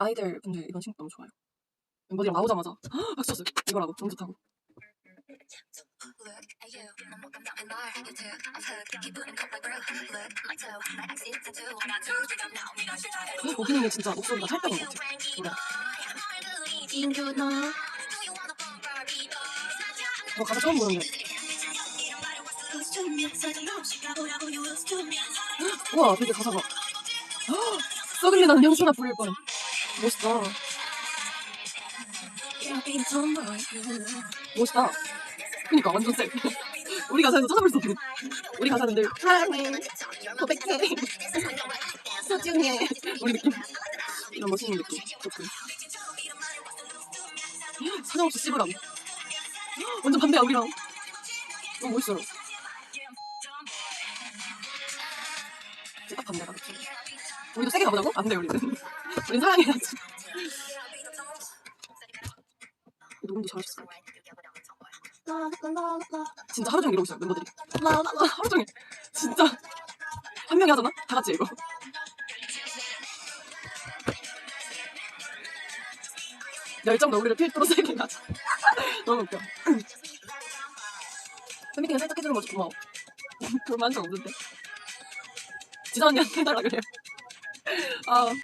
아이들 근데 이건 신곡 너무 좋아요. 멤버들이랑 나오자마자 헉, 박수 쳤어요. 이거라고 너무 좋다고. 오기님이 진짜 목소리가 찰떡인 것 같아. 노래. 진주 너 Do you wanna bump Barbie boy 저 가사 처음 보는데 살짝 우와 되게 가사가 헉, 썩을리 난 영수나 부릴 뻔. 멋있다. 멋있다. 그니까 완전 쎄. 우리 가사에서 찾아볼 수 없는. 우리 가사는 늘 사랑해, 고백해, 소중해. 우리 느낌. 이런 멋있는 느낌. 좋군. 사정 없이 씹으라고. 완전 반대야 우리랑. 너무 멋있어요. 진짜 딱 반대다. 우리도 세게 가보자고? 안 돼, 우리는. 우린 사랑해야지. 녹음도 잘하셨어요. 진짜 하루 종일 이러고 있어요, 멤버들이. 하루 종일. 진짜. 한 명이 하잖아? 다 같이 이거. 열정도 우리를 필두로 세게 하자. 너무 웃겨. 팬미팅을 살짝 해주는 거지, 고마워. 적 없는데. 지선 언니한테 해달라 그래요. 아.